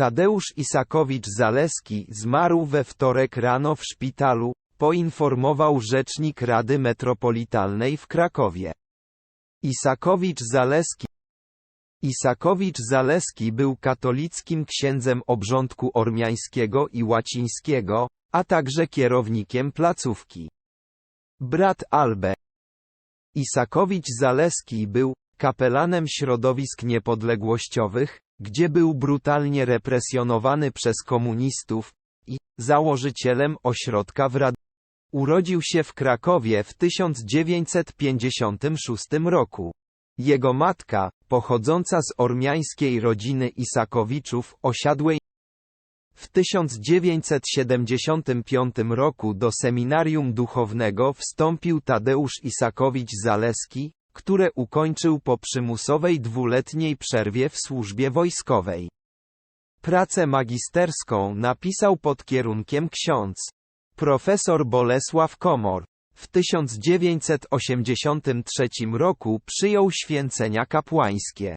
Tadeusz Isakowicz-Zaleski zmarł we wtorek rano w szpitalu, poinformował rzecznik Rady Metropolitalnej w Krakowie. Isakowicz-Zaleski Isakowicz-Zaleski był katolickim księdzem obrządku ormiańskiego i łacińskiego, a także kierownikiem placówki. Brat Albe Isakowicz-Zaleski był kapelanem środowisk niepodległościowych, gdzie był brutalnie represjonowany przez komunistów i założycielem ośrodka w Rad. Urodził się w Krakowie w 1956 roku. Jego matka, pochodząca z ormiańskiej rodziny Isakowiczów, osiadłej w 1975 roku do seminarium duchownego wstąpił Tadeusz Isakowicz-Zaleski, które ukończył po przymusowej dwuletniej przerwie w służbie wojskowej. Pracę magisterską napisał pod kierunkiem ksiądz profesor Bolesław Komor. W 1983 roku przyjął święcenia kapłańskie.